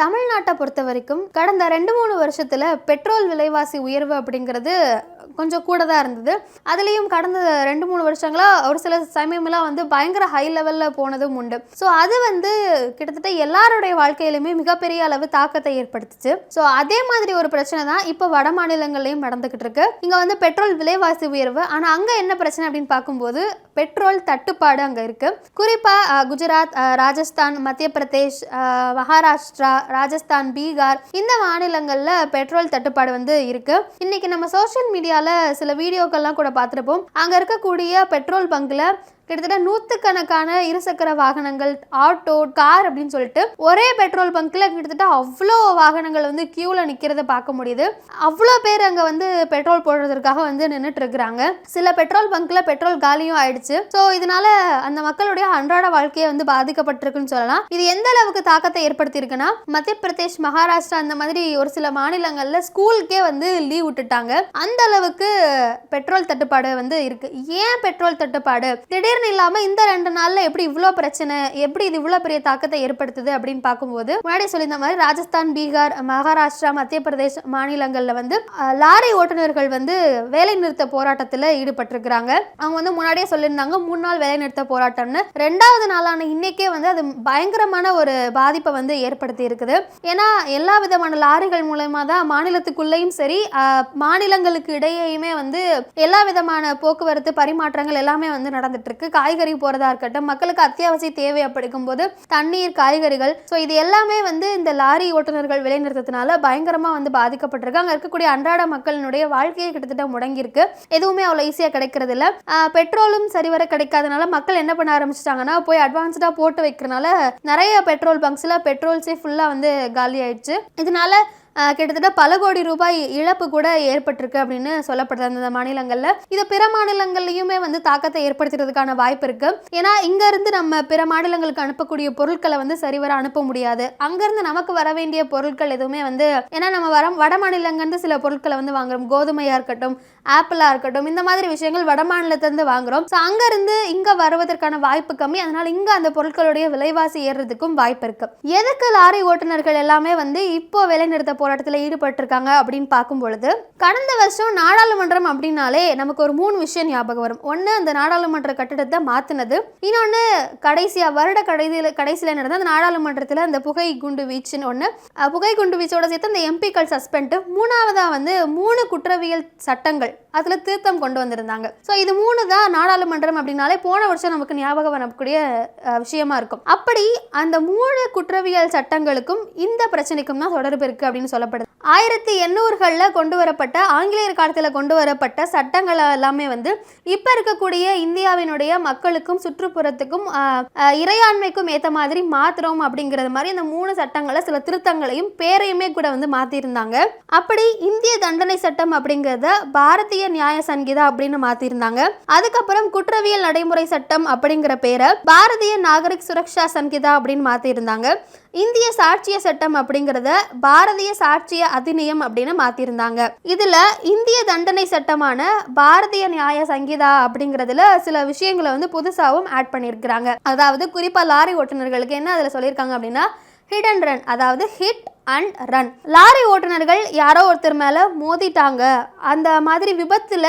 தமிழ்நாட்டை பொறுத்த வரைக்கும் கடந்த ரெண்டு மூணு வருஷத்துல பெட்ரோல் விலைவாசி உயர்வு அப்படிங்கிறது கொஞ்சம் கூட தான் இருந்தது. அதுலேயும் கடந்த ரெண்டு மூணு வருஷங்களா ஒரு சில சமயமெல்லாம் வந்து பயங்கர ஹை லெவலில் போனதும் உண்டு. ஸோ அது வந்து கிட்டத்தட்ட எல்லாருடைய வாழ்க்கையிலுமே மிகப்பெரிய அளவு தாக்கத்தை ஏற்படுத்துச்சு. ஸோ அதே மாதிரி ஒரு பிரச்சனை தான் இப்போ வட மாநிலங்கள்லையும் நடந்துக்கிட்டு இருக்கு. இங்கே வந்து பெட்ரோல் விலைவாசி உயர்வு. ஆனால் அங்கே என்ன பிரச்சனை அப்படின்னு பார்க்கும்போது பெட்ரோல் தட்டுப்பாடு அங்கே இருக்கு. குறிப்பாக குஜராத் ராஜஸ்தான் மத்திய பிரதேஷ் மகாராஷ்டிரா ராஜஸ்தான் பீகார் இந்த மாநிலங்களில் பெட்ரோல் தட்டுப்பாடு வந்து இருக்கு. இன்னைக்கு நம்ம சோஷியல் மீடியா மீடியாவில் சில வீடியோக்கள்லாம் கூட பார்த்துருப்போம். அங்கே இருக்கக்கூடிய பெட்ரோல் பங்க்ல கிட்டத்தட்ட நூற்றுக்கணக்கான இருசக்கர வாகனங்கள் ஆட்டோ கார் அப்படின்னு சொல்லிட்டு ஒரே பெட்ரோல் பங்க்கில் கிட்டத்தட்ட அவ்வளோ வாகனங்கள் வந்து கியூவில் நிற்கிறத பார்க்க முடியுது. அவ்வளோ பேர் அங்கே வந்து பெட்ரோல் போடுறதுக்காக வந்து நின்றுட்டு இருக்கிறாங்க சில பெட்ரோல் பங்க்கில் பெட்ரோல் காலியும் ஆயிடுச்சு. ஸோ இதனால அந்த மக்களுடைய அன்றாட வாழ்க்கையை வந்து பாதிக்கப்பட்டிருக்குன்னு சொல்லலாம். இது எந்த அளவுக்கு தாக்கத்தை ஏற்படுத்தியிருக்குன்னா மத்திய பிரதேஷ் மகாராஷ்டிரா அந்த மாதிரி ஒரு சில மாநிலங்களில் ஸ்கூலுக்கே வந்து லீவ் விட்டுட்டாங்க. அந்த அளவுக்கு பெட்ரோல் தட்டுப்பாடு வந்து இருக்கு. ஏன் பெட்ரோல் தட்டுப்பாடு? திடீர்னு இல்லாம இந்த ரெண்டு நாள்ல எப்படி இவ்வளோ பிரச்சனை எப்படி இது இவ்வளோ பெரிய தாக்கத்தை ஏற்படுத்துது அப்படின்னு பார்க்கும்போது முன்னாடி சொல்லியிருந்த மாதிரி ராஜஸ்தான் பீகார் மகாராஷ்டிரா மத்திய பிரதேஷ் மாநிலங்கள்ல வந்து லாரி ஓட்டுநர்கள் வந்து வேலை நிறுத்த போராட்டத்தில் ஈடுபட்டிருக்கிறாங்க. அவங்க வந்து முன்னாடியே சொல்லியிருந்தாங்க மூணு நாள் வேலை நிறுத்த போராட்டம்னு. ரெண்டாவது நாளான இன்னைக்கே வந்து அது பயங்கரமான ஒரு பாதிப்பை வந்து ஏற்படுத்தி இருக்குது. ஏன்னா எல்லா விதமான லாரிகள் மூலயமா தான் மாநிலத்துக்குள்ளேயும் சரி மாநிலங்களுக்கு இடையேயுமே வந்து எல்லா விதமான போக்குவரத்து பரிமாற்றங்கள் எல்லாமே வந்து நடந்துட்டு இருக்கு. காய்கறி போகிறதா இருக்கட்டும் மக்களுக்கு அத்தியாவசிய தேவை அப்படிக்கும் போது தண்ணீர் காய்கறிகள். ஸோ இது எல்லாமே வந்து இந்த லாரி ஓட்டுநர்கள் விலைநிறுத்தத்தினால பயங்கரமாக வந்து பாதிக்கப்பட்டிருக்கு. அங்கே இருக்கக்கூடிய அன்றாட மக்களினுடைய வாழ்க்கையை கிட்டத்தட்ட முடங்கியிருக்கு. எதுவுமே அவ்வளோ ஈஸியாக கிடைக்கிறது இல்லை. பெட்ரோலும் சரிவர கிடைக்காதனால மக்கள் என்ன பண்ண ஆரம்பிச்சிட்டாங்கன்னா போய் அட்வான்ஸ்டாக போட்டு வைக்கிறனால நிறைய பெட்ரோல் பங்க்ஸில் பெட்ரோல்ஸே ஃபுல்லாக வந்து காலி ஆயிடுச்சு இதனால கிட்டத்தட்ட பல கோடி ரூபாய் இழப்பு கூட ஏற்பட்டிருக்கு அப்படின்னு சொல்லப்படுது அந்த மாநிலங்களில். இது பிற மாநிலங்கள்லையுமே வந்து தாக்கத்தை ஏற்படுத்துறதுக்கான வாய்ப்பு இருக்கு. ஏன்னா இங்க இருந்து நம்ம பிற மாநிலங்களுக்கு அனுப்பக்கூடிய பொருட்களை வந்து சரிவர அனுப்ப முடியாது. அங்கிருந்து நமக்கு வர வேண்டிய பொருட்கள் எதுவுமே வந்து ஏன்னா நம்ம வர வட மாநிலங்கள்ந்து சில பொருட்களை வந்து வாங்குறோம். கோதுமையா இருக்கட்டும் ஆப்பிளா இருக்கட்டும் இந்த மாதிரி விஷயங்கள் வட மாநிலத்திலிருந்து வாங்குறோம். ஸோ அங்கேருந்து இங்கே இங்க வருவதற்கான வாய்ப்பு கம்மி. அதனால இங்க அந்த பொருட்களுடைய விலைவாசி ஏறுறதுக்கும் வாய்ப்பு இருக்கு. எதுக்கு லாரி ஓட்டுநர்கள் எல்லாமே வந்து இப்போ வேலைநிறுத்த போராட்டத்தில் ஈடுபட்டிருக்காங்க அப்படின்னு பார்க்கும் பொழுது கடந்த வருஷம் நாடாளுமன்றம் அப்படின்னாலே நமக்கு ஒரு மூணு விஷயம் ஞாபகம் வரும். ஒன்று அந்த நாடாளுமன்ற கட்டிடத்தை மாற்றினது இன்னொன்று கடைசியாக வருட கடைசியில் கடைசியில் நடந்த அந்த நாடாளுமன்றத்தில் அந்த புகை குண்டு வீச்சுன்னு ஒன்று புகை குண்டு வீச்சோட சேர்த்து அந்த எம்பிக்கள் சஸ்பெண்ட் மூணாவதாக வந்து மூணு குற்றவியல் சட்டங்கள் அதில் திருத்தம் கொண்டு வந்திருந்தாங்க. ஸோ இது மூணு தான் நாடாளுமன்றம் அப்படின்னாலே போன வருஷம் நமக்கு ஞாபகம் வரக்கூடிய விஷயமா இருக்கும். அப்படி அந்த மூணு குற்றவியல் சட்டங்களுக்கும் இந்த பிரச்சனைக்கும் தான் தொடர்பு இருக்கு அப்படின்னு சொல்லப்படுது. ஆயிரத்தி எண்ணூறுகளில் கொண்டு வரப்பட்ட ஆங்கிலேயர் காலத்தில் கொண்டு வரப்பட்ட சட்டங்கள் எல்லாமே வந்து இப்போ இருக்கக்கூடிய இந்தியாவினுடைய மக்களுக்கும் சுற்றுப்புறத்துக்கும் இறையாண்மைக்கும் ஏற்ற மாதிரி மாத்துறோம் அப்படிங்கிறது மாதிரி இந்த மூணு சட்டங்களை சில திருத்தங்களையும் பேரையுமே கூட வந்து மாற்றியிருந்தாங்க அப்படி இந்திய தண்டனை சட்டம் அப்படிங்கிறத பாரதிய நியாய சங்கீதா அப்படின்னு மாற்றியிருந்தாங்க அதுக்கப்புறம் குற்றவியல் நடைமுறை சட்டம் அப்படிங்கிற பேரை பாரதிய நாகரிக் சுரக்ஷா சங்கீதா அப்படின்னு மாற்றியிருந்தாங்க இந்திய சாட்சிய சட்டம் அப்படிங்கிறத பாரதிய சாட்சிய அதிநியம் அப்படின்னு மாத்திருந்தாங்க. இதுல இந்திய தண்டனை சட்டமான பாரதிய நியாய சங்கீதா அப்படிங்கிறதுல சில விஷயங்களை வந்து புதுசாகவும் ஆட் பண்ணியிருக்கிறாங்க அதாவது குறிப்பா லாரி ஓட்டுநர்களுக்கு என்ன அதுல சொல்லியிருக்காங்க அப்படின்னா ஹிட் அண்ட் ரன் அதாவது ஹிட் அண்ட் ரன் லாரி ஓட்டுநர்கள் யாரோ ஒருத்தர் மேல மோதிட்டாங்க. அந்த மாதிரி விபத்துல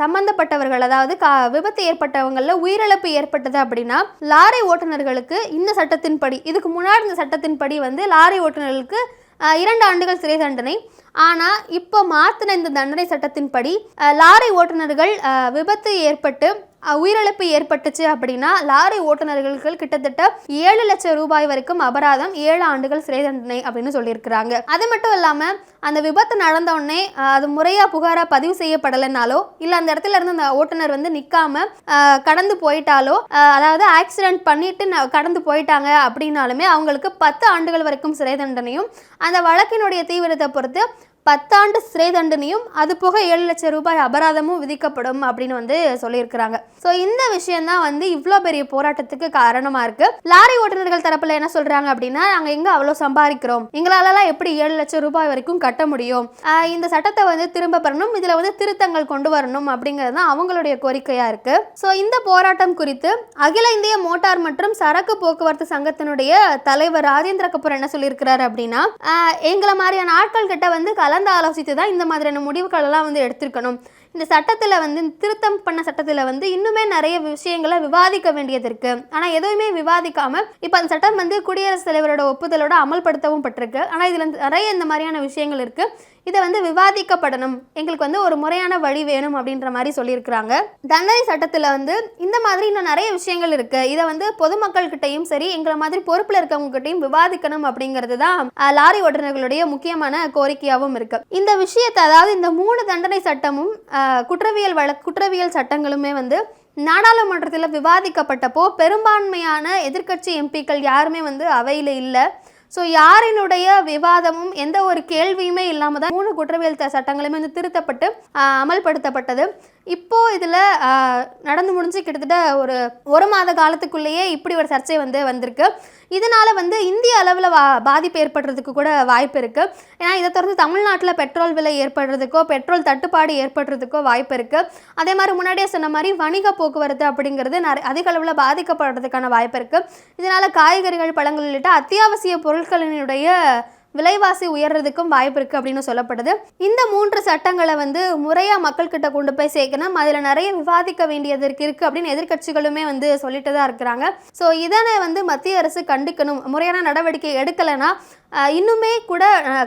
சம்பந்தப்பட்டவர்கள் அதாவது கா விபத்து ஏற்பட்டவங்களில் உயிரிழப்பு ஏற்பட்டது அப்படின்னா லாரி ஓட்டுநர்களுக்கு இந்த சட்டத்தின்படி இதுக்கு முன்னாடி இந்த சட்டத்தின்படி வந்து லாரி ஓட்டுநர்களுக்கு இரண்டு ஆண்டுகள் சிறை தண்டனை. ஆனால் இப்போ மாற்றின இந்த தண்டனை சட்டத்தின்படி லாரி ஓட்டுநர்கள் விபத்து ஏற்பட்டு உயிரிழப்பு ஏற்பட்டுச்சு அப்படின்னா லாரி ஓட்டுநர்களுக்கு கிட்டத்தட்ட ஏழு லட்சம் ரூபாய் வரைக்கும் அபராதம் ஏழு ஆண்டுகள் சிறை தண்டனை அப்படின்னு சொல்லியிருக்கிறாங்க. அது மட்டும் இல்லாமல் அந்த விபத்து நடந்த உடனே அது முறையாக புகாராக பதிவு செய்யப்படலைனாலோ இல்லை அந்த இடத்துல இருந்து அந்த ஓட்டுநர் வந்து நிற்காம கடந்து போயிட்டாலோ அதாவது ஆக்சிடென்ட் பண்ணிட்டு ந- கடந்து போயிட்டாங்க அப்படின்னாலுமே அவங்களுக்கு பத்து ஆண்டுகள் வரைக்கும் சிறை தண்டனையும் அந்த வழக்கினுடைய தீவிரத்தை பொறுத்து பத்தாண்டு சிறை தண்டனையும் அது போக ஏழு லட்சம் ரூபாய் அபராதமும் விதிக்கப்படும் அப்படின்னு வந்து சொல்லியிருக்கிறாங்க. ஸோ இந்த விஷயம் தான் வந்து இவ்வளோ பெரிய போராட்டத்துக்கு காரணமாக இருக்கு. லாரி ஓட்டுநர்கள் தரப்பில் என்ன சொல்றாங்க அப்படின்னா நாங்கள் எங்கே அவ்வளோ சம்பாதிக்கிறோம்? எங்களாலலாம் எப்படி ஏழு லட்சம் ரூபாய் வரைக்கும் கட்ட முடியும்? இந்த சட்டத்தை வந்து திரும்ப பெறணும் இதில் வந்து திருத்தங்கள் கொண்டு வரணும் அப்படிங்கிறது தான் அவங்களுடைய கோரிக்கையாக இருக்கு. ஸோ இந்த போராட்டம் குறித்து அகில இந்திய மோட்டார் மற்றும் சரக்கு போக்குவரத்து சங்கத்தினுடைய தலைவர் ராஜேந்திர கபூர் என்ன சொல்லியிருக்கிறாரு அப்படின்னா எங்களை மாதிரியான ஆட்கள் கிட்ட வந்து கலந்து ஆலோசித்து தான் இந்த மாதிரியான முடிவுகளெல்லாம் வந்து எடுத்திருக்கணும். இந்த சட்டத்தில் வந்து திருத்தம் பண்ண சட்டத்தில் வந்து இன்னுமே நிறைய விஷயங்களை விவாதிக்க வேண்டியது இருக்கு. ஆனால் எதுவுமே விவாதிக்காமல் இப்போ அந்த சட்டம் வந்து குடியரசுத் தலைவரோட ஒப்புதலோட அமல்படுத்தவும் பட்டிருக்கு. ஆனால் இதில் நிறைய இந்த மாதிரியான விஷயங்கள் இருக்குது இதை வந்து விவாதிக்கப்படணும். எங்களுக்கு வந்து ஒரு முறையான வழி வேணும் அப்படின்ற மாதிரி சொல்லியிருக்கிறாங்க. தண்டனை சட்டத்தில் வந்து இந்த மாதிரி இன்னும் நிறைய விஷயங்கள் இருக்கு. இதை வந்து பொதுமக்கள்கிட்டையும் சரி எங்களை மாதிரி பொறுப்பில் இருக்கவங்ககிட்டையும் விவாதிக்கணும் அப்படிங்கிறது தான் லாரி ஓட்டுநர்களுடைய முக்கியமான கோரிக்கையாகவும் இருக்கு. இந்த விஷயத்தை அதாவது இந்த மூணு தண்டனை சட்டமும் குற்றவியல் வழ குற்றவியல் சட்டங்களுமே வந்து நாடாளுமன்றத்தில் விவாதிக்கப்பட்டப்போ பெரும்பான்மையான எதிர்க்கட்சி எம்பிக்கள் யாருமே வந்து அவையில் இல்லை. ஸோ யாரினுடைய விவாதமும் எந்த ஒரு கேள்வியுமே இல்லாமல் தான் மூணு குற்றவியல் சட்டங்களுமே வந்து திருத்தப்பட்டு அமல்படுத்தப்பட்டது. இப்போ இதில் நடந்து முடிஞ்சு கிட்டத்தட்ட ஒரு ஒரு மாத காலத்துக்குள்ளேயே இப்படி ஒரு சர்ச்சை வந்து வந்திருக்கு. இதனால வந்து இந்திய அளவில் வா பாதிப்பு ஏற்படுறதுக்கு கூட வாய்ப்பு இருக்குது ஏன்னா இதை தொடர்ந்து தமிழ்நாட்டில் பெட்ரோல் விலை ஏற்படுறதுக்கோ பெட்ரோல் தட்டுப்பாடு ஏற்படுறதுக்கோ வாய்ப்பு இருக்குது அதே மாதிரி முன்னாடியே சொன்ன மாதிரி வணிக போக்குவரத்து அப்படிங்கிறது நிறைய அதிக அளவில் பாதிக்கப்படுறதுக்கான வாய்ப்பு இருக்குது இதனால் காய்கறிகள் பழங்கள் உள்ளிட்ட அத்தியாவசிய பொருட்களினுடைய விலைவாசி உயர்றதுக்கும் வாய்ப்பு இருக்குது அப்படின்னு சொல்லப்படுது. இந்த மூன்று சட்டங்களை வந்து முறையாக மக்கள்கிட்ட கொண்டு போய் சேர்க்கணும். அதில் நிறைய விவாதிக்க வேண்டியது இருக்குது அப்படின்னு எதிர்க்கட்சிகளுமே வந்து சொல்லிட்டு தான் இருக்கிறாங்க. ஸோ இதனை வந்து மத்திய அரசு கண்டிக்கணும். முறையான நடவடிக்கை எடுக்கலைன்னா இன்னுமே கூட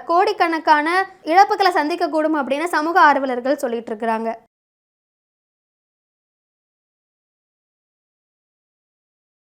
கோடிக்கணக்கான இழப்புகளை சந்திக்கக்கூடும் அப்படின்னு சமூக ஆர்வலர்கள் சொல்லிட்டு இருக்கிறாங்க.